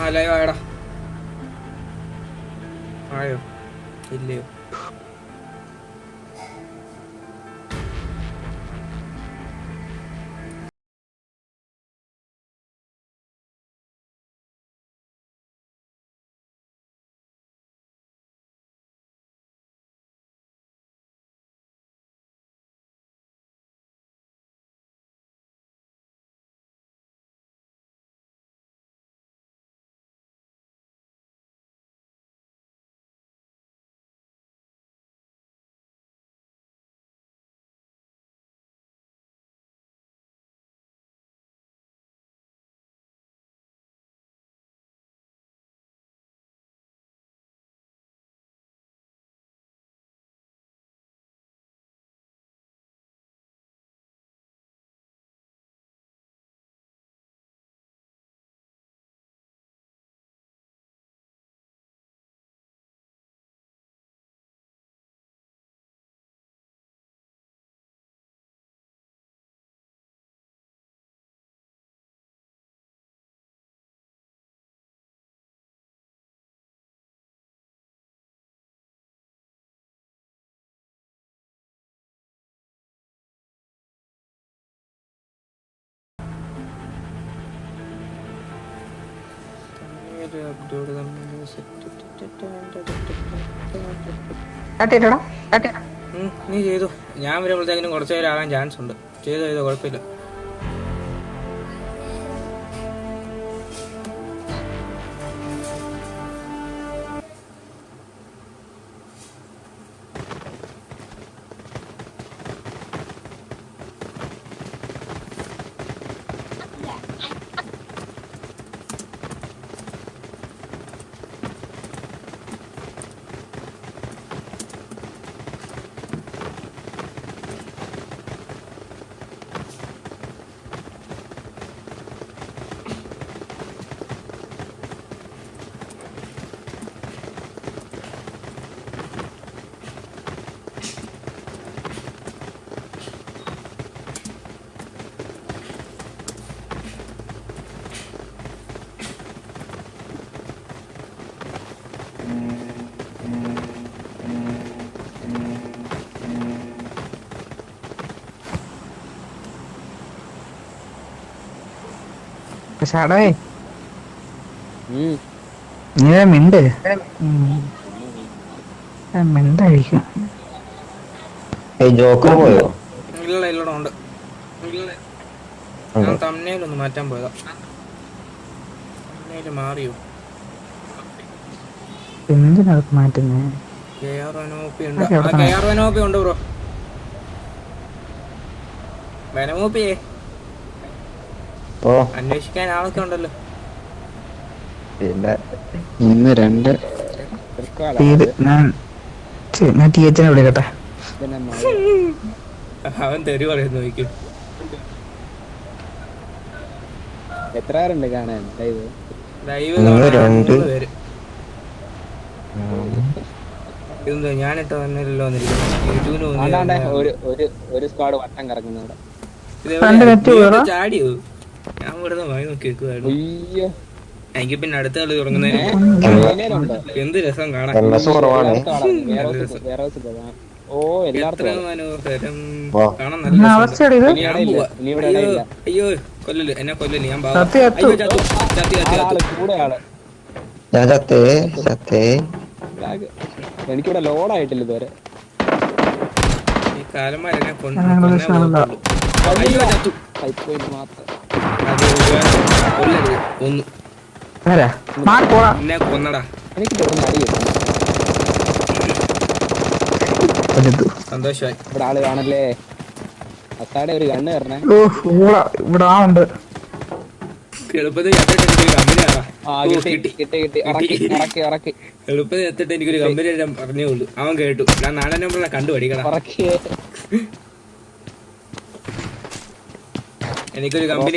ആ ലൈവ് ആയടാ. ആയോ? ഇല്ലയോ? ഞാൻ വരുമ്പോഴത്തേക്കിനും കുറച്ചുപേരാകാൻ ചാൻസ് ഉണ്ട്. ചെയ്തോ ചെയ്തോ കുഴപ്പമില്ല. ഷാടേ നീ മിണ്ട്. മിണ്ടായിരിക്കും. ജോക്കർ പോയോ? ഇല്ല ഇല്ലടാ ഉണ്ട്. ഇല്ല? ഞാൻ തമ്മനയിലൊന്ന് മാറ്റാൻ പോയതാ. തമ്മനയിൽ മാറിയോ? എന്തിനകത്ത് മാറ്റുന്നേ? കെ ആർ വനോപ്പി ഉണ്ട്. കെ ആർ വനോപ്പി ഉണ്ട് ബ്രോ. വനമോപ്പിയേ ഓ. അന്വേഷിക്കാൻ ആളൊക്കെ ഉണ്ടല്ലോ. പിന്നെ ഇന്ന് രണ്ട്. ഞാൻ ഞാൻ ടി എച്ചിനെ വിളിക്കട്ടെ അവൻ തെറി പറയുന്നു നോക്കി എത്ര പേരുണ്ട് കാണാൻ? ലൈവ്? ലൈവ് ഇതെന്തോ ഞാനിട്ട് വന്നിരുന്നു. ഒരു ഒരു സ്ക്വാഡ് വട്ടം? ഇത് ചാടിയോ? ഞാൻ ഇവിടുന്ന് വായി നോക്കി വെക്കുവായിരുന്നു എനിക്ക് പിന്നെ അടുത്ത കളി തുടങ്ങുന്നതിന്? എന്ത് രസം കാണാൻ. അയ്യോ, ഇല്ല. അയ്യോ കൊല്ലല് എന്നെ കൊല്ലല് ഞാൻ ചത്തേ ചത്തേ. എനിക്കിവിടെ ലോഡ് ആയിട്ടില്ല ഇതുവരെ. ഈ കാലന്മാരെന്നെ കൊണ്ടു. അയ്യോ ചത്തു. മാത്രം. സന്തോഷമായി. ഇവിടെ ആൾ കാണല്ലേ? അത്താടെ ഒരു കണ്ണ് തരണേ ഓ ഇവിടെ ഇവിടെ ആ ഉണ്ട്. എളുപ്പത്തിൽ എത്തിട്ട് എനിക്കൊരു കമ്പനി പറഞ്ഞു അവൻ കേട്ടു. ഞാൻ നാളെ നമ്പറിനെ കണ്ടു പഠിക്കണം ഇറക്കി എനിക്കൊരു കമ്പനി നിന്ന് കണ്ടപ്പോ വന്ന് മാസ് കാണിക്കും മാസ് കാണിക്കും ഇപ്പൊ അത്താടെ കണ്ണ് നോക്കിക്കോളാം കിട്ടിയോ അസാട് ബഹളം കാണിക്കും നോക്ക എന്റെ അവസ്ഥ ഓ, ഇടിച്ചു കള കമ്പനി.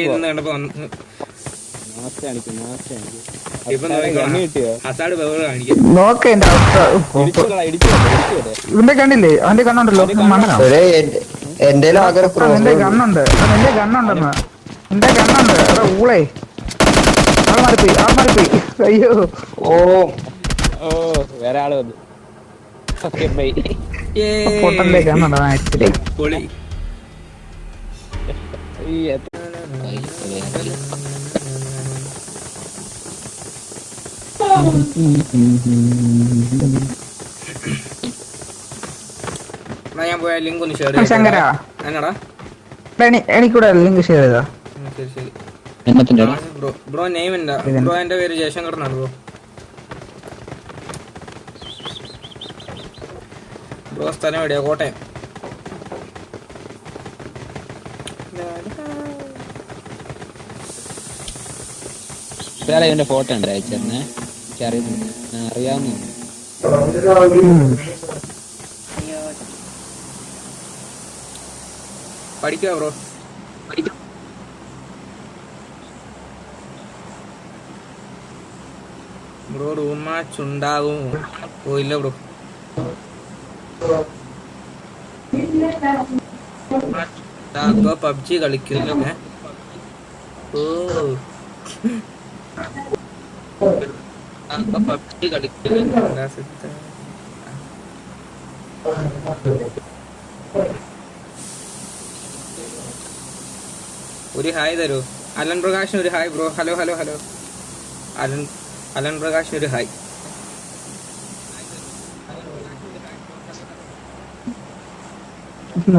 ഇവന്റെ കണ്ണില്ലേ? അവന്റെ കണ്ണുണ്ടല്ലോ. എന്റെ കണ്ണുണ്ട്. എന്റെ കണ്ണുണ്ടെന്ന്. എന്റെ കണ്ണുണ്ട്. എടാ ഊളേ. ആൾ മാറിപ്പോയി ആൾ മാറിപ്പോയി. അയ്യോ. ഓ. ഓ വേറെ ആൾ വന്നു. പൊട്ടന്റെ കണ്ണുണ്ടോ. ആക്ച്വലി എടാ, ഞാൻ പോയ ലിങ്ക് ഒന്ന് ഷെയർ ശങ്കര. എന്നാടാ? എനി- എനിക്കൂടെ ലിങ്ക് ഷെയർ ചെയ്താ? ശരി ശരി. ബ്രോ ബ്രോ നെയിം എന്താ ബ്രോ എന്റെ പേര് ജയശങ്കർ എന്നാണ് ബ്രോ ബ്രോ സ്ഥലം എവിടെയാ? കോട്ടയം. വേറെ ഇവന്റെ ഫോട്ടോ ഉണ്ട് അയച്ചെന്നെ എനിക്ക് അറിയുന്നില്ല ഞാൻ അറിയാവുന്ന ബ്രോ റൂം മാച്ച് ഉണ്ടാകും. പോയില്ല ബ്രോ പബ്ജി കളിക്കില്ല ഓ. പബ്ജി കളിക്കുന്ന ഒരു ഹായ് തരൂ. അലൻ പ്രകാശിന് ഒരു hi bro. Hello hello hello. Alan Alan Prakash ഒരു ഹായ്.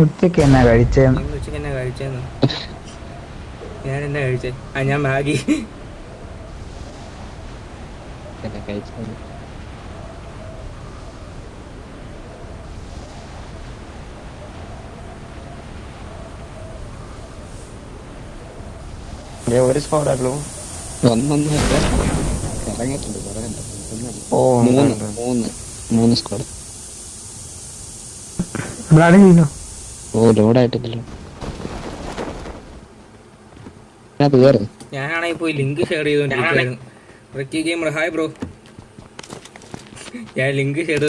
ഉച്ചയ്ക്ക് എന്നാ കഴിച്ചേന്ന് ഉച്ചയ്ക്ക് എന്നാ കഴിച്ചേന്ന്? ഞാൻ എന്നാ കഴിച്ചേ? ആ ഞാൻ മാഗി. കഴിച്ചത്. ഒരു സ്കോഡാണല്ലോ ഒന്നൊന്നുമില്ല. ഇറങ്ങിയിട്ടുണ്ട് കുറെ ഉണ്ട്. ഓ മൂന്ന്. മൂന്ന് ചെയ്തു ഓ ലോഡായിട്ടില്ലല്ലോ ഞാനാണെങ്കിൽ പോയി ലിങ്ക് ഷെയർ ചെയ്തോണ്ടിരിക്കുകയായിരുന്നു റിക്കി ഗെയിമർ ഹായ് ബ്രോ ഞാൻ ലിങ്ക് ഷെയർ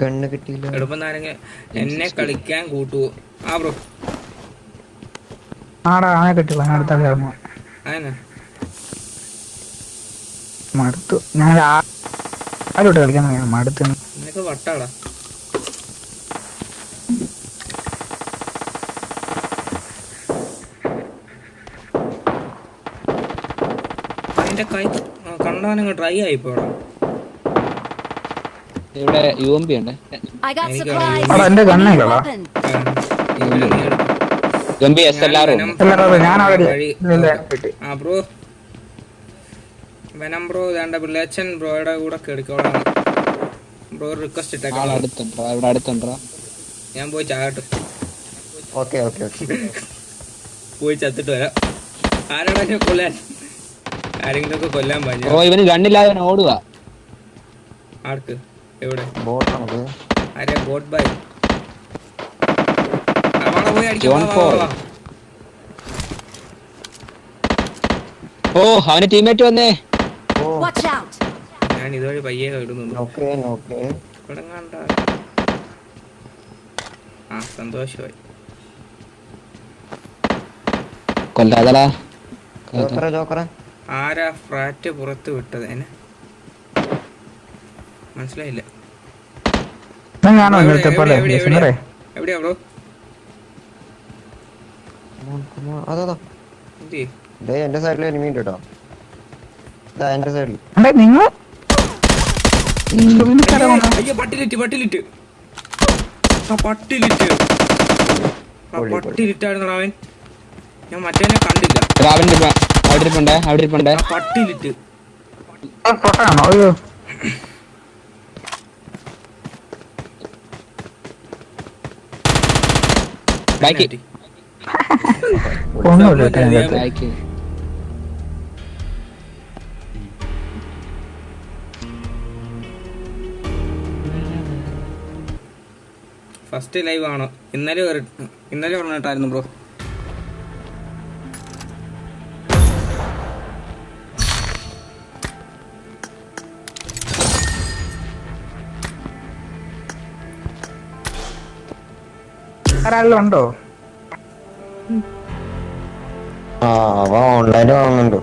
കണ്ണ് കിട്ടിയില്ല. എടുപ്പം നാരങ്ങ എന്നെ കളിക്കാൻ കൂട്ടുവോ ആ ബ്രോ ആടാ ആ കിട്ടില്ല ഞാൻ അടുത്ത കിടന്നു അതന്നെ മടുത്തു. ഞാൻ ആരോട്ട് കളിക്കാൻ. മടുത്തു. നിനക്ക് വട്ടാടാ അതിന്റെ കൈ കണ്ടാനങ്ങ് ഡ്രൈ ആയിപ്പോടാ ഇവിടെ യു എം പി ഉണ്ട്. എന്റെ എസ് എൽ ആ ബ്രോ വെനം ബ്രോ പിള്ളേച്ചൻ ബ്രോയുടെ കൂടെ കേടിക്കോളാം ബ്രോ റിക്വസ്റ്റ് ഇട്ടേക്കാം. അടുത്തുണ്ടോ? ഇവിടെ അടുത്തുണ്ടോ? ഞാൻ പോയി ചാകട്ടെ. Okay okay okay. പോയി ചത്തിട്ട് വരാം. ആരാടാ കൊല്ലാൻ ആരെങ്കിലും ഒക്കെ കൊല്ലാൻ ഓ പറഞ്ഞു ഇവന് ഗണ്ണില്ലാതെ ഓടുക. ആർക്ക്? എവിടെ? ബോട്ടാണത് ആരെ? ബോട്ട് ബൈ പോയി അടിക്കാം. ഓ അവന് ടീമേറ്റ് വന്നേ. ഓ ഞാൻ ഇതുവഴി പയ്യെ നോക്കേ ഇവിടെ കണ്ട ആ സന്തോഷമായി. കൊല്ലാതടാ. ജോക്കറ ജോക്കറ ആരാ ഫ്രാറ്റ് പുറത്ത് വിട്ടത് എന്നെ മനസ്സിലായില്ല എവിടെയാ ബ്രോ എന്റെ സൈഡിൽ എനിമി ഉണ്ട് കേട്ടോ. ഇതാ എന്റെ സൈഡിൽ നിങ്ങൾ? അയ്യോ പട്ടിലിറ്റ് പട്ടിലിറ്റ് ആ പട്ടിലിറ്റ് ആ പൊളി, പൊളി. പട്ടിലിറ്റായിരുന്നു അവൻ. ഞാൻ മറ്റേനെ കണ്ടില്ല. അവിടെ ഇരിപ്പ- അവിടെ ഇരിപ്പുണ്ട് അവിടെ ഇരിപ്പുണ്ട്. ആ പട്ടിലിറ്റ് പൊട്ടാണോ അയ്യോ ബാക്കി ഒന്നുമില്ല കേട്ടോ അതിനകത്ത്. ബാക്കി ഫസ്റ്റ് ലൈവ് ആണോ? ഇന്നലെ ഇന്നലെ പറഞ്ഞിട്ടായിരുന്നു ബ്രോ. ആരെല്ലാം ഉണ്ടോ ഓൺലൈനിൽ വാങ്ങുന്നുണ്ട്.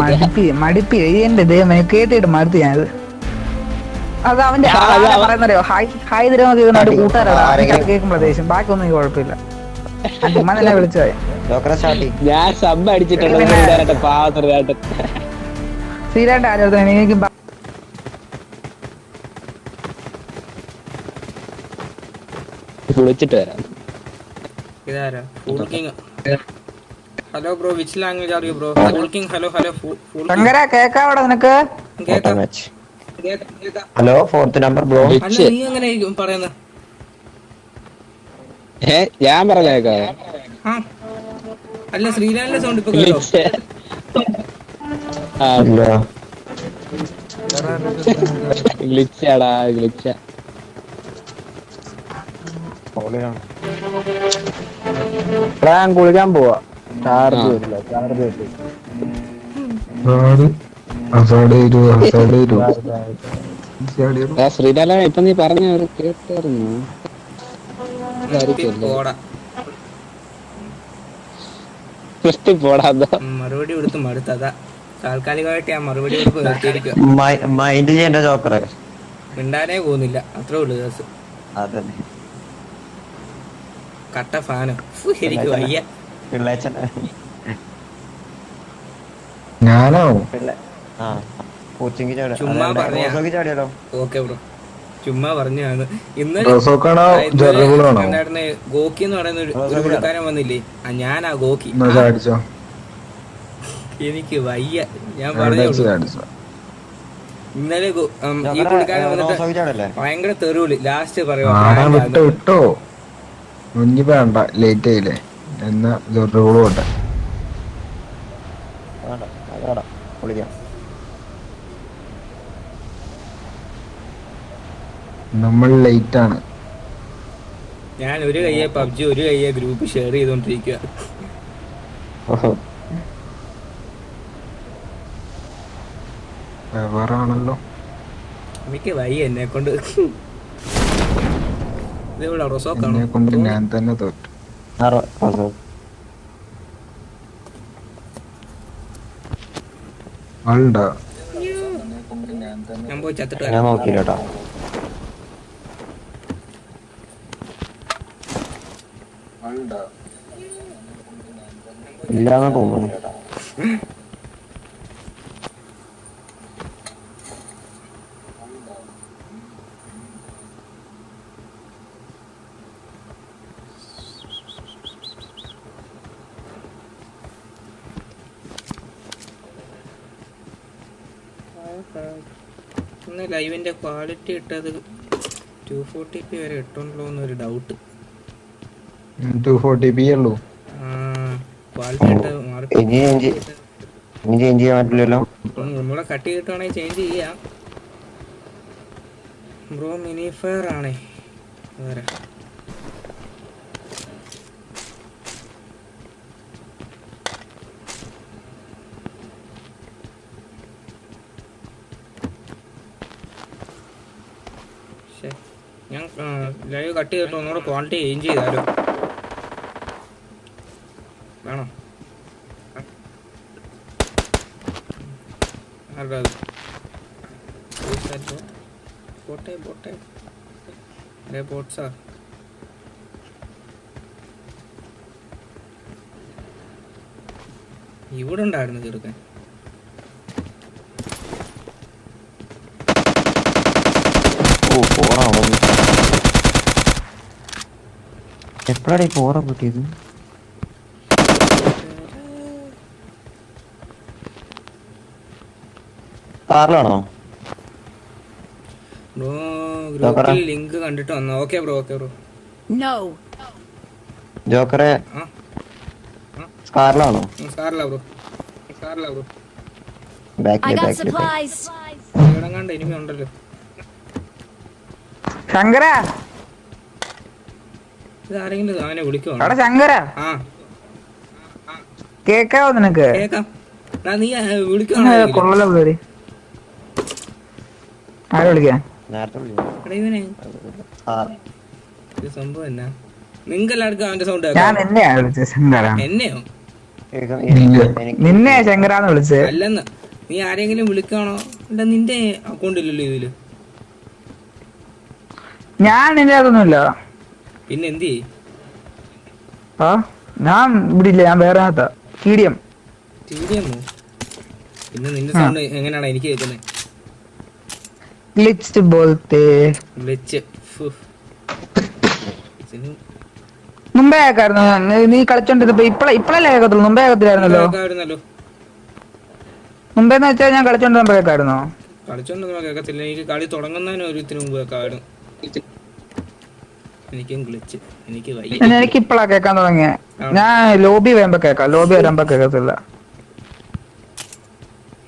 മടുപ്പി മടുപ്പി. എന്റെ ദൈവം കേട്ടിട്ട് മടുത്തു ഞാനത്. അത് അവന്റെ പറയുന്നറിയോ? ഹായ് ഹായ് തരുമോ കേൾക്കുന്ന കൂട്ടുകാരാണ് ആരെങ്കിലും- കേൾക്കുമ്പോൾ ദേഷ്യം. ബാക്കിയൊന്നും കുഴപ്പമില്ല. തന്നെ വിളിച്ചത് ഞാൻ സബ് അടിച്ചിട്ടുണ്ട് സ്ഥിരമായിട്ട് ആരും എനിക്ക് കുളിച്ചിട്ട് വരാം. ഇതാരാ? Full king hello bro which language are you bro full king hello hello full Shankara കേക്കാവിടെ നിനക്ക്? കേക്കാ. മാച്ച് കേക്കാ കേക്കാം. ഹലോ ഫോർത്ത് നമ്പർ ബ്രോ അല്ല നീ എങ്ങനെ പറയുന്നത് ഏ ഞാൻ പറഞ്ഞേക്കാ ആ. അല്ല ശ്രീലാലിന്റെ സൗണ്ട് ഇപ്പോ കേട്ടോ. ആ. ഇല്ല. ഗ്ലിച്ചാടാ ഗ്ലിച്ച ഫോണിലാണ് ഞാൻ കുളിക്കാൻ പോവാ. ചാർജ് വരില്ല ചാർജ് വരില്ല. ശ്രീലാല ഇപ്പൊ നീ പറഞ്ഞ ഒരു കേട്ടായിരുന്നു. മറുപടി കൊടുത്ത് മടുത്തതാ താൽക്കാലികമായിട്ട് ഞാൻ മറുപടി നിർത്തിയിരിക്കുക മൈൻഡ് ചെയ്യേണ്ട ജോക്കറെ മിണ്ടാനേ പോകുന്നില്ല. അത്രേ ഉള്ളൂ ദിവസം. അതന്നെ. കട്ട ഫാനോ എനിക്ക് വയ്യ. പിള്ളേച്ചൻ ഞാനോ? ചുമ്മാ പറഞ്ഞോ ഓക്കെ ബ്രോ. ചുമ്മാ പറഞ്ഞാണ് ഇന്ന് ഉണ്ടായിരുന്ന ഗോക്കി എന്ന് പറയുന്ന ഒരു ഒരു പുള്ളിക്കാരൻ വന്നില്ലേ? ആ ഞാനാ ഗോക്കി. എനിക്ക് വയ്യ. ഞാൻ പറഞ്ഞേ ഇന്നലെ ഈ പുള്ളിക്കാരൻ വന്നിട്ട് ഭയങ്കര തെറിവിളി. ലാസ്റ്റ് വിട്ടോ. ഇനി വേണ്ട ലേറ്റ് ആയില്ലേ. എന്നാ വേണ്ട അതാടാ വിളിക്കാം. നമ്മൾ ലേറ്റ് ആണ്. ഞാൻ ഒരു കയ്യെ പബ്ജി ഒരു കയ്യെ ഗ്രൂപ്പ് ഷെയർ ചെയ്തോണ്ടിരിക്കുക വേറെ ആണല്ലോ. എനിക്ക് വയ്യ എന്നെ കൊണ്ട് ഇതെവിടെ? റൊസോക്കാണോ കൊണ്ട് ഞാൻ തന്നെ തോറ്റു. ഓഹോ ഞാൻ പോയി ചത്തിട്ട് ഞാൻ. നോക്കിയില്ല കേട്ടോ ഇല്ലാന്ന് തോന്നുന്നു. ലൈവിന്റെ ക്വാളിറ്റി ഇട്ടത് ടു ഫോർട്ടി പി വരെ ഇട്ടുണ്ടല്ലോ എന്നൊരു ഡൗട്ട് ടു ഫോർട്ടി പി ഉള്ളൂ. ക്വാളിറ്റി ഇട്ട് മാറി. ഇനി ചേഞ്ച് ചെയ്യാൻ പറ്റില്ലല്ലോ. നമ്മളെ കട്ട് കിട്ടുവാണെങ്കിൽ ചേഞ്ച് ചെയ്യാം. ബ്രോ മിനി ഫയർ ആണേ. വേറെ ശ്ശെ. ഞാൻ ലൈവ് കട്ട് ചെയ്തിട്ട് ഒന്നുകൂടെ ക്വാളിറ്റി ചേഞ്ച് ചെയ്താലോ? വേണോ? അതെ? ബോട്ട്സാ? ഇവിടെ ഉണ്ടായിരുന്നു ചെറുക്കൻ. ഓ ഫോറാണോ എപ്പോഴാണ് ഈ ഫോറ കിട്ടിയത്? കാറിലാണോ ബ്രോ ഗ്രൂപ്പിൽ ലിങ്ക് കണ്ടിട്ട് വന്നു? Okay bro okay bro. No. ജോക്കറെ ആ. കാറിലാണോ സാറില്ല ബ്രോ. സാറില്ല ബ്രോ. ഇനിമ ഉണ്ടല്ലോ ശങ്കര അവനെ വിളിക്കുവാണോ ശങ്കര. കേക്കാവോ നിനക്ക്? കേക്കാം. നീ വിളിക്കുവാണോ? കൊള്ളല ആരെ വിളിക്കാൻ നേരത്തെ വിളിച്ചു ഇവനെ. കാർ ഇത് സംഭവം എന്നാ? അവന്റെ സൗണ്ട് ഞാൻ വിളിച്ചത് ശങ്കര. എന്നെയോ? നിന്നെ. ശങ്കരാന്ന് വിളിച്ച്. അല്ലെന്ന്. നീ ആരെങ്കിലും വിളിക്കാണോ നിന്റെ അക്കൗണ്ട് ഇല്ലല്ലോ ഇതിൽ. ഞാൻ നിന്റെ അതൊന്നുമില്ല പിന്നെ എന്ത് ചെയ്യും ആ ഞാൻ ഇവിടെ ഇല്ല ഞാൻ വേറെ അകത്താ T D M T D എമ്മോ പിന്നെ നിന്റെ സൗണ്ട് എങ്ങനെയാണ്? എനിക്ക് കേൾക്കുന്നത് ഗ്ലിച്ച് പോലത്തെ. വെച്ച് മുമ്പേ കേൾക്കായിരുന്നു നീ- കളിച്ചോണ്ടിരുന്നപ്പോ ഇപ്പള ഇപ്പളല്ലേ കേൾക്കത്തുള്ളൂ മുമ്പേ കേൾക്കത്തില്ലായിരുന്നല്ലോ മുമ്പേന്ന് വെച്ചാൽ ഞാൻ കളിച്ചോണ്ടിരുന്നപ്പോ കേൾക്കായിരുന്നോ കളിച്ചോണ്ടിരുന്നപ്പോ കേൾക്കത്തില്ല എനിക്ക് കളി തുടങ്ങുന്നതിന് ഒരു ഇതിന് മുമ്പ് കേൾക്കാമായിരുന്നു എനിക്കും ഗ്ലിച്ച് എനിക്ക് വയ്യ. എനിക്ക് ഇപ്പളാ കേക്കാൻ തുടങ്ങിയ. ഞാൻ ലോബി വരുമ്പോ കേക്കാം. ലോബി വരുമ്പോ കേക്കത്തില്ല.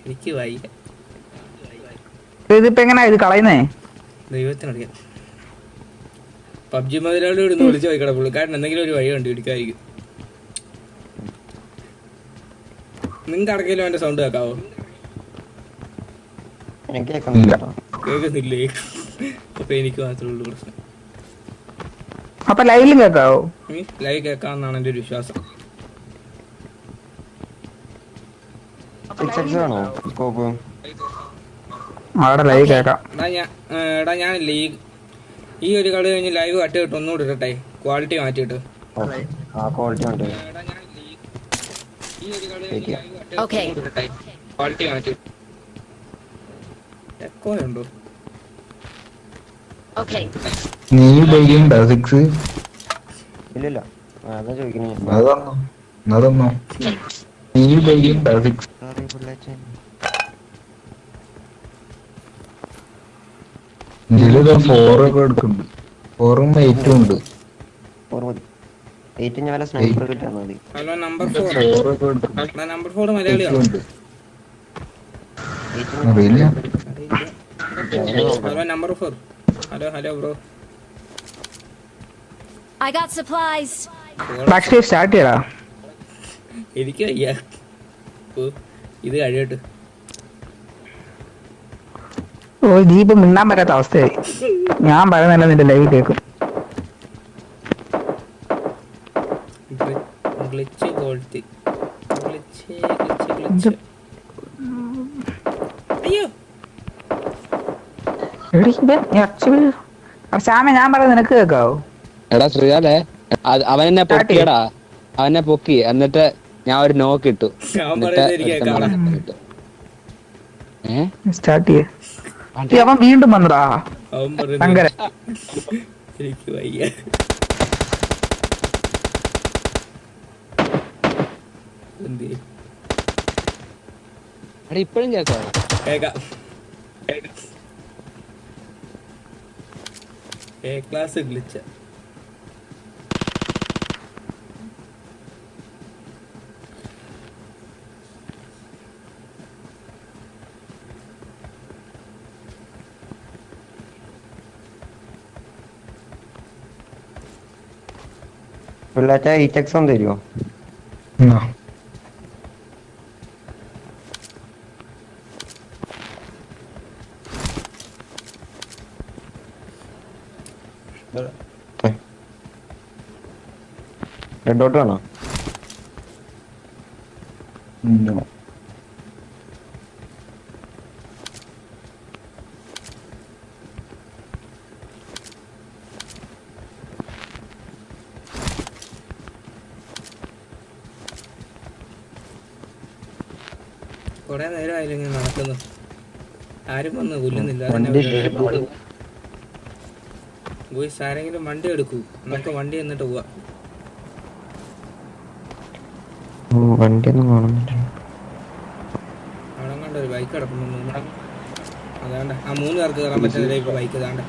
എനിക്ക് വയ്യ. ഇതിപ്പോ എങ്ങനെയാ ഇത് കളയുന്നേ? ദൈവത്തിനറിയാം പബ്ജി മുതലാളി ഇവിടുന്ന് വിളിച്ചു പോയിക്കട പുള്ളിക്കാരൻ എന്തെങ്കിലും ഒരു വഴി കണ്ടുപിടിക്കായിരിക്കും. നിങ്ങൾക്ക് അടക്കലും എന്റെ സൗണ്ട് കേക്കാവോ. കേൾക്കുന്നില്ലേ അപ്പൊ എനിക്ക് മാത്രമേ ഉള്ളൂ പ്രശ്നം. അപ്പൊ ലൈവിലും കേക്കാവോ? ലൈവ് കേക്കാന്നാണ് എന്റെ ഒരു വിശ്വാസം. അവിടെ ലൈവ് എടാ ഞാൻ ലീഗ് ഈ ഒരു കളി കഴിഞ്ഞ് ലൈവ് കട്ട് കിട്ടും ഒന്നുകൂടി ഇടട്ടെ. ക്വാളിറ്റി മാറ്റിയിട്ട്. ക്വാളിറ്റി ഉണ്ട് എടാ ഞാൻ ലീഗ് ഈ ഒരു കളി കഴിഞ്ഞ് ലൈവ് കട്ട് Okay. ഇടട്ടെ ക്വാളിറ്റി മാറ്റി എക്കോ ഉണ്ടോ Okay. നീ ഉപയോഗിക്കണ്ട സിക്സ്? ഇല്ലില്ല. അതാ ചോദിക്കണേ. അതന്നോ? അതന്നോ? നീ ഉപയോഗിക്കണ്ട സിക്സ്? ഇതിലിതാ ഫോറൊക്കെ എടുക്കുന്നുണ്ട് ഫോറും എയ്റ്റും ഉണ്ട്. ഓർ മതി. എയ്റ്റ് ഞാൻ വല്ല സ്നൈപ്പർ കിട്ടാൻ മതി. Hello number four number four മലയാളിയാണോ അറിയില്ല. Hello number four hello hello bro I got supplies. Back stay start ചെയ്യടാ. എനിക്ക് വയ്യ. ഓ, ഇത് കഴിയട്ട്. ഓ നീ ഇപ്പൊ മിണ്ടാൻ പറ്റാത്ത അവസ്ഥയായി. ഞാൻ പറയുന്നല്ല നിന്റെ ലൈവ് കേൾക്കും glitch quality glitch glitch glitch അയ്യോ എടി ഇവൻ actually- അപ്പൊ ശ്യാമ ഞാൻ പറഞ്ഞ നിനക്ക് കേക്കാവോ എടാ ശ്രീകാലേ അവൻ എന്നെ പൊക്കിയടാ. അവനെ പൊക്കി. എന്നിട്ട് ഞാൻ ഒരു നോക്ക് ഇട്ടു. സ്റ്റാർട്ട് ചെയ്യേ. അവൻ വീണ്ടും വന്നടാ. പറയുന്നത് എനിക്ക് വയ്യ. ഇപ്പഴും കേക്കാവോ കേക്കാം എ ക്ലാസ് ഗ്ലിച്ച പിള്ളേച്ച ഈ എക്സ് ഒന്ന് തരുമോ എന്നാ റെഡ് ഡോട്ട്. കൊറേ നേരം ആയില്ലെങ്കിൽ ഇങ്ങനെ നടക്കുന്നു. ആരും വന്ന് കൊല്ലുന്നില്ല ആരെങ്കിലും വണ്ടി എടുക്കൂ. നമുക്ക് വണ്ടി എന്നിട്ട് പോവാ. വണ്ടി ഒന്നും കാണുന്നില്ല ഒരു ബൈക്ക് കിടക്കുന്നു മൂന്ന് അതാണ്ട്. ആ മൂന്ന് പേർക്ക് കയറാൻ പറ്റുന്ന ഇപ്പൊ ബൈക്ക് ഇതാണ്ട്.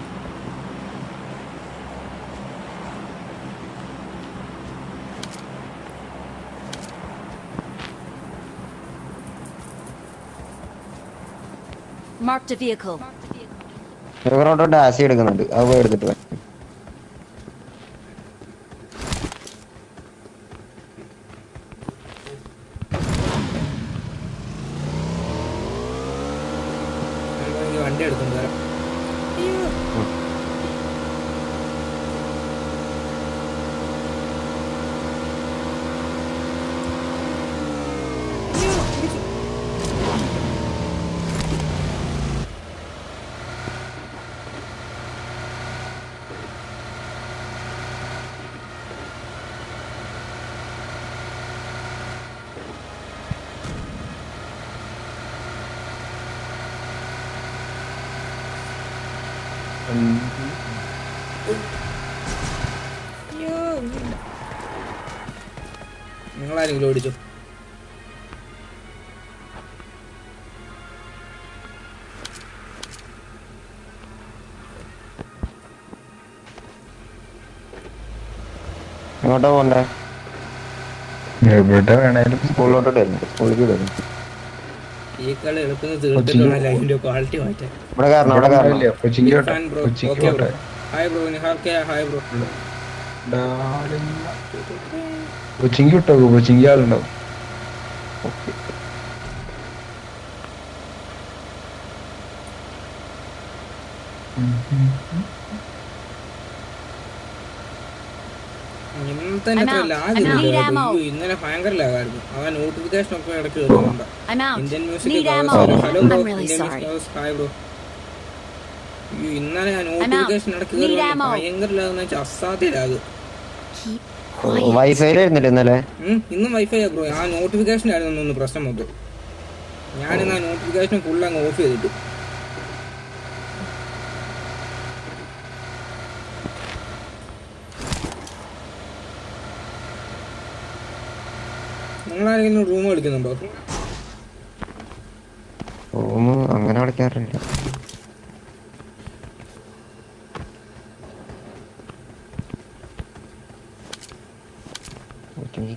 Marked a vehicle. ഇവരോട്ടോ ഡാസി എടുക്കുന്നുണ്ട്. അത് പോയി എടുത്തിട്ട് പോയി എനിക്ക് വണ്ടി എടുക്കുന്നു തരാം നിങ്ങളാരെങ്കിലും ഓടിച്ചോ? എങ്ങോട്ടാ പോണ്ടേ എവിടെ വേണേലും സ്കൂളിലോട്ട് വരുന്നു സ്കൂളിലേക്ക് വരുന്നു ഈ കളി എളുപ്പം തീർത്തിട്ടുണ്ടല്ലോ അതിന്റെ ക്വാളിറ്റി മാറ്റാൻ. Okay hi bro Nihar K hi bro കൊച്ചിക്ക് വിട്ടോ കൊച്ചിക്ക് ആളുണ്ടാവും. ഇന്നത്തെ I'm ഇന്നലെ ഭയങ്കര ലാഗായിരുന്നു അവൻ നോട്ടിഫിക്കേഷൻ ഒക്കെ ഇടയ്ക്ക് വരുന്നുണ്ട്. I'm Indian music hello bro I'm really Indian sorry. Music hi bro. ഇന്നലെ ഞാൻ നോട്ടിഫിക്കേഷൻ ഇടയ്ക്ക് ഭയങ്കര ലാഗ് വെച്ചാൽ അസാധ്യ ലാഗ് Keep വൈഫൈയിലായിരുന്നില്ല ഇന്നലെ? ഇന്നും വൈഫൈ ബ്രോ. ആ നോട്ടിഫിക്കേഷൻ ആയിരുന്നു പ്രശ്നം മൊത്തം ഞാനിന്ന് ആ നോട്ടിഫിക്കേഷൻ ഫുൾ അങ്ങ് ഓഫ് ചെയ്തിട്ടു. നിങ്ങളാരെങ്കിലും റൂം കളിക്കുന്നുണ്ടോ റൂം അങ്ങനെ കളിക്കാറില്ല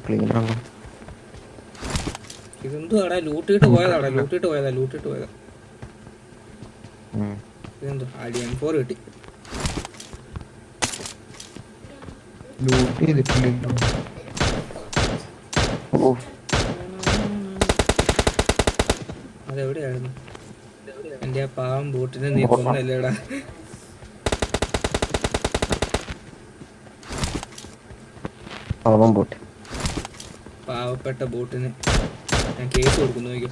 ക്ലീൻ ആണോ ഇതെന്തുവാടാ? ലൂട്ടിട്ട് പോയതാടാ. ലൂട്ടിട്ട് പോയതാ. ലൂട്ടിട്ട് പോയതാ. ഇതെന്തോ അടി എം ഫോർ കിട്ടി. ലൂട്ട് ചെയ്തിട്ടില്ലല്ലോ. ഓ. അതെവിടെയായിരുന്നു? എന്റെ ആ പാവം ബോട്ടിനെ നീ കൊന്നല്ലേടാ. പാവം ബോട്ട്. പാവപ്പെട്ട ബോട്ടിന് ഞാൻ കേസ് കൊടുക്കുന്നു നോക്കിയോ.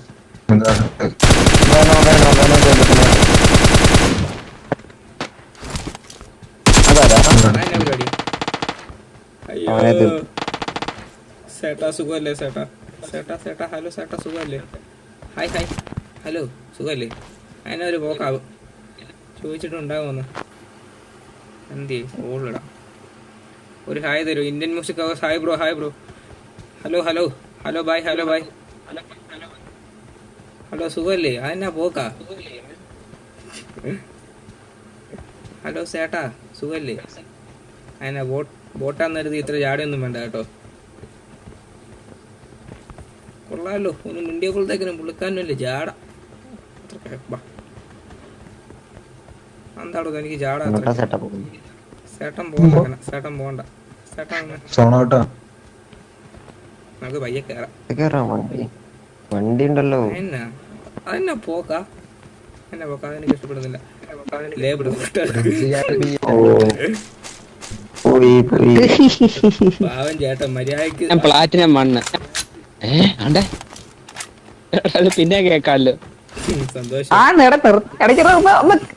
സേട്ടാ സുഖമല്ലേ സേട്ടാ? സേട്ടാ സേട്ടാ ഹലോ സേട്ടാ സുഖമല്ലേ? Hi hi. ഹലോ സുഖല്ലേ? അതിനെ ഒരു പോക്കാവും. ചോദിച്ചിട്ടുണ്ടാകുമെന്ന് എന്തി ഓളിടാം. ഒരു ഹായ് തരൂ Indian music house hi bro hi bro hello hello hello bye hello bye hello സുഖല്ലേ? അതെന്നാ പോക്കാ? ഹലോ സേട്ടാ സുഖല്ലേ? അതിനാ ബോട്ട് ബോട്ടാന്ന് കരുതി ഇത്ര ജാടിയൊന്നും വേണ്ട കേട്ടോ. കൊള്ളാമല്ലോ ഒന്ന് മിണ്ടിയപ്പോഴത്തേക്കിനും പുള്ളിക്കാരനല്ലേ ജാട. അത്ര ബാ. എന്താടോ എനിക്ക് ജാട പോകണ്ട പോകണ്ട നമുക്ക് പയ്യെ കയറാം കേറാം? വണ്ടി. വണ്ടി ഉണ്ടല്ലോ. അതെന്നാ? പോക്കാ? എന്നാ പോക്കാ? അതെനിക്ക് ഇഷ്ടപ്പെടുന്നില്ല. പാവൻ ചേട്ടൻ മര്യാദയ്ക്ക് പ്ലാറ്റിനം മണ്ണ് ഏ പിന്നെ കേക്കാല്ലോ. ആ നിട ഇടയ്ക്ക്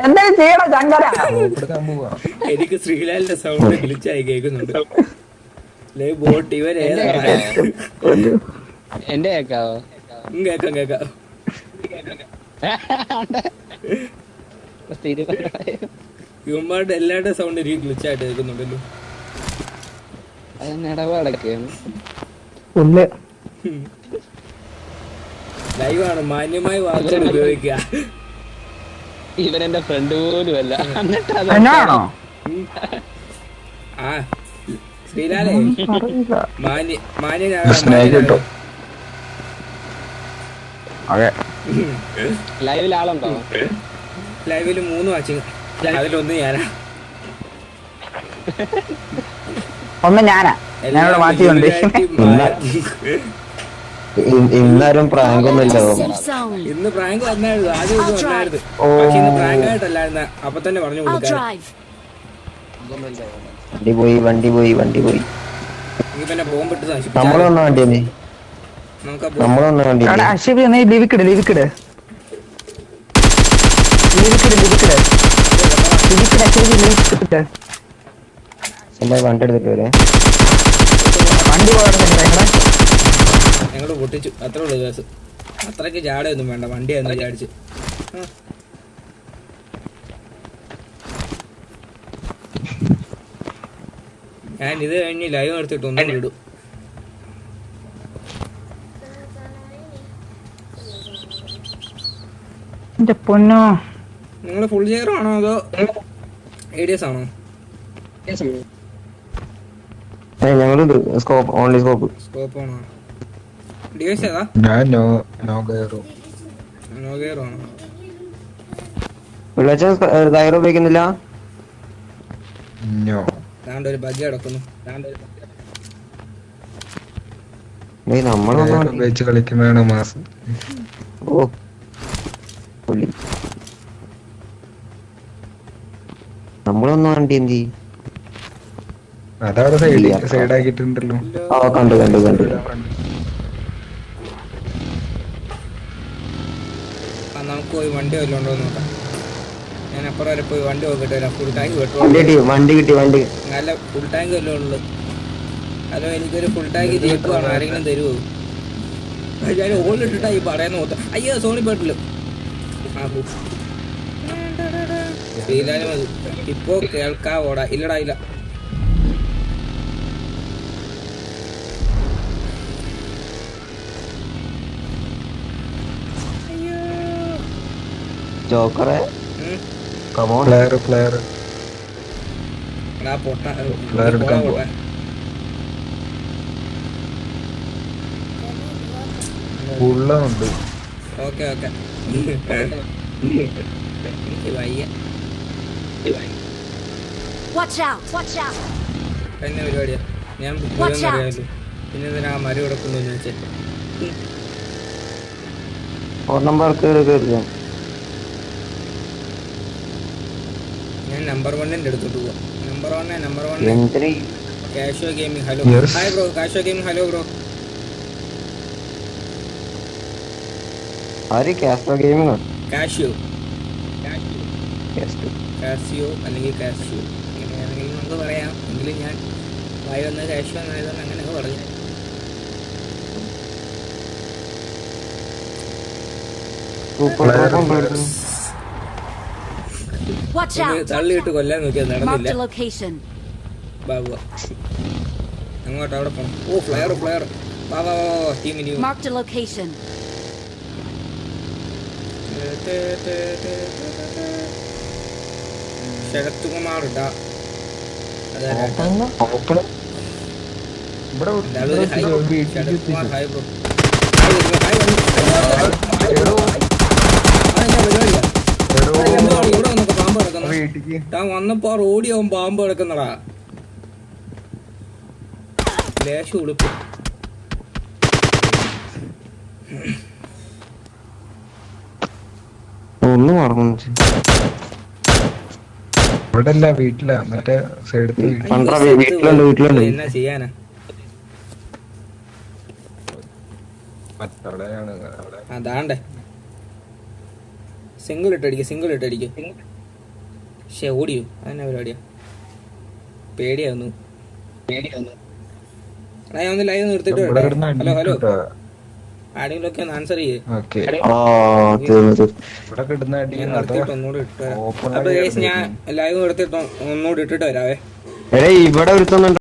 എന്തായാലും ചെയ്യണം ചങ്കര എടുക്കാൻ പോവാ. എനിക്ക് ശ്രീലാലിന്റെ സൗണ്ട് വിളിച്ചായി കേൾക്കുന്നുണ്ട്. ലേ ബോട്ട് ഇവൻ എന്റെ കേക്കാവോ? കേക്കാം കേക്കാം. ഇവന്മാരുടെ എല്ലാവരുടെ സൗണ്ട് എനിക്ക് ഗ്ലിച്ചായിട്ട് കേൾക്കുന്നുണ്ടല്ലോ. അത് ഇടപാടൊക്കെയാണ്. പുല്ല് ലൈവാണ് മാന്യമായി വാക്കുകൾ ഉപയോഗിക്കുക. ഇവനെന്റെ ഫ്രണ്ട് പോലും അല്ല. എന്നിട്ടാണോ എന്നാണോ? ആ ശ്രീലാലേ മാന്യ അതെ. ലൈവിൽ ആളുണ്ടോ? ലൈവിൽ മൂന്ന് വാച്ചിങ് അതിലൊന്ന് ഞാനാ. ഒന്ന് ഞാനാ. ഞാനിവിടെ മാറ്റിയുണ്ട് ഇന്നാരും പ്രാങ്ക് ഒന്നുമില്ലോ ഇന്ന് പ്രാങ്ക് വന്നായിരുന്നു. ആദ്യം ഇത്. വന്നായിരുന്നു പക്ഷെ ഇന്ന് പ്രാങ്ക് ആയിട്ടല്ലായിരുന്നു അപ്പൊ തന്നെ പറഞ്ഞു കൊടുക്കാൻ വണ്ടി പോയി വണ്ടി പോയി വണ്ടി പോയി. വണ്ടി അവിടെ അഷിബി നീ ലിവിക്കിട് ലിവിക്കിട് ലിവിക്കിട് ലിവിക്കിട് ലിവിക്കിട് അഷിബി ലിവിക്കിട് വണ്ടി എടുത്തിട്ട് വരെ? വണ്ടി പോയാൽ ഞങ്ങൾ പൊട്ടിച്ചു. അത്രേ ഉള്ളൂ കേസ് അത്രയ്ക്ക് ചാടൊന്നും വേണ്ട. വണ്ടി എന്ന് ചാടിച്ച്. ഞാൻ ഇത് കഴിഞ്ഞ് ലൈവ് എടുത്തിട്ട് ഒന്നും വിടും പൊന്നോ. നിങ്ങൾ ഫുൾ ചെയർ ആണോ അതോ ഏഡിയസ് ആണോ? ഞങ്ങൾ സ്കോപ്പ് ഓൺലി സ്കോപ്പ് സ്കോപ്പ് ആണോ? ഏതാ ഞാൻ നോ നോ ആണോ ഉപയോഗിക്കുന്നില്ല? നോ. ദാണ്ട് ഒരു ദാണ്ട് നമ്മളൊന്നും കയറ് ഉപയോഗിച്ച് കളിക്കുന്നതാണ് മാസം. ഓ പുള്ളി നമ്മളൊന്നും വണ്ടി എന്തി അതവിടെ സൈഡ് സൈഡ് ആക്കിയിട്ടുണ്ടല്ലോ. ആ കണ്ടു കണ്ടു കണ്ടു ആ നമുക്ക് പോയി വണ്ടി വല്ലതും ഉണ്ടോ എന്ന് നോക്കാം. ഞാൻ അപ്പുറം വരെ പോയി വണ്ടി നോക്കിട്ട് വരാം. ഫുൾ ടാങ്ക് വണ്ടി പെട്രോൾ കിട്ടി വണ്ടി കിട്ടി വണ്ടി. നല്ല ഫുൾ ടാങ്ക് വല്ലതും ഉള്ളു ഹലോ എനിക്കൊരു ഫുൾ ടാങ്ക് ജീപ്പ് വേണം. ആരെങ്കിലും തരുമോ ഞാൻ ഓടിട്ടിട്ടാ ഈ പറയുന്ന മൊത്തം അയ്യോ സോണി പെട്ടിൽ ആ. ശ്രീലാലും മതി. ഇപ്പോ കേൾക്കാവോടാ. ഇല്ലടാ ഇല്ല. ജോക്കറെ. കമോൺ പ്ലെയർ പ്ലെയർ പിള്ളേർ എടുക്കാൻ പോവാ. ഉള്ളുണ്ട് ഓക്കെ ഓക്കെ എനിക്ക് വയ്യ Watch out! Watch out! കഴിഞ്ഞ പരിപാടിയാ ഞാൻ. അറിയാമല്ലോ പിന്നെ എന്തിനാ ആ മരം കിടക്കുന്നു ചോദിച്ചേ ഫോൺ നമ്പർ കയറി കയറി ഞാൻ നമ്പർ വണ്ണിന്റെ അടുത്തോട്ട് പോവാം. നമ്പർ വണ്ണേ നമ്പർ വൺ എന്തിന്? Kasho gaming hello hi bro Kasho gaming hello bro ആര് കാഷോ ഗെയിമിംഗ് കാഷ്യോ കാഷോ അല്ലെങ്കിൽ കാഷ്യോ ഇങ്ങനെ ഏതെങ്കിലും നമുക്ക് പറയാം. എങ്കിലും ഞാൻ വായി വന്ന കാഷ്യോ എന്നായതുകൊണ്ട് അങ്ങനെയൊക്കെ പറഞ്ഞു. സൂപ്പർ പ്ലെയർ Watch ഒന്ന് out! തള്ളിയിട്ട് കൊല്ലാൻ നോക്കിയത് നടന്നില്ല. ബാബു അങ്ങോട്ട് അവിടെ പോണം. ഓ ഫ്ലയർ ഫ്ലയർ വാ വാ വാ വാ ടീം ഇനി Marked a ശരത്കുമാർ ഇടാ അതെ. ഹൈ ബ്രോ താൻ വന്നപ്പോ റോഡി ആവും പാമ്പ് കിടക്കുന്നടാ. ലേശം ഉളുപ്പ്. ഒന്ന് മറന്നു ഇവിടെ അല്ല വീട്ടിലാ മറ്റേ സൈഡത്തെ വീട്ടിൽ അയ്യോ, പണ്ടാ, സെത്ത് വീട്ടിലുണ്ട്, പോയി. വീട്ടിലുണ്ട്. എന്നാ ചെയ്യാനാ? അതാണ്ടേ സിംഗിൾ ഇട്ടടിക്കും സിംഗിൾ ഇട്ടടിക്ക്. പക്ഷെ ഓടിയോ? അതന്നെ പരിപാടിയാ? പേടിയാവുന്നു. എടാ ഞാൻ ഒന്ന് ലൈവ് നിർത്തിട്ട് ഹലോ ഹലോ. അടിയിട്ടാ ആരെങ്കിലും ഒക്കെ ഒന്ന് ആൻസർ ചെയ്യേ. ഓക്കെ. ആ തീർന്നു തീർന്നു. ഇവിടെ കിടന്ന അടി ഞാൻ അതോ നിർത്തിയിട്ട് ഒന്നുകൂടി ഇട്ട് അപ്പൊ ഞാൻ ലൈവ് നിർത്തിയിട്ട് ഒന്നുകൂടി ഇട്ടിട്ട് വരാവേ. എടേ ഇവിടെ ഒരുത്തുന്നുണ്ട്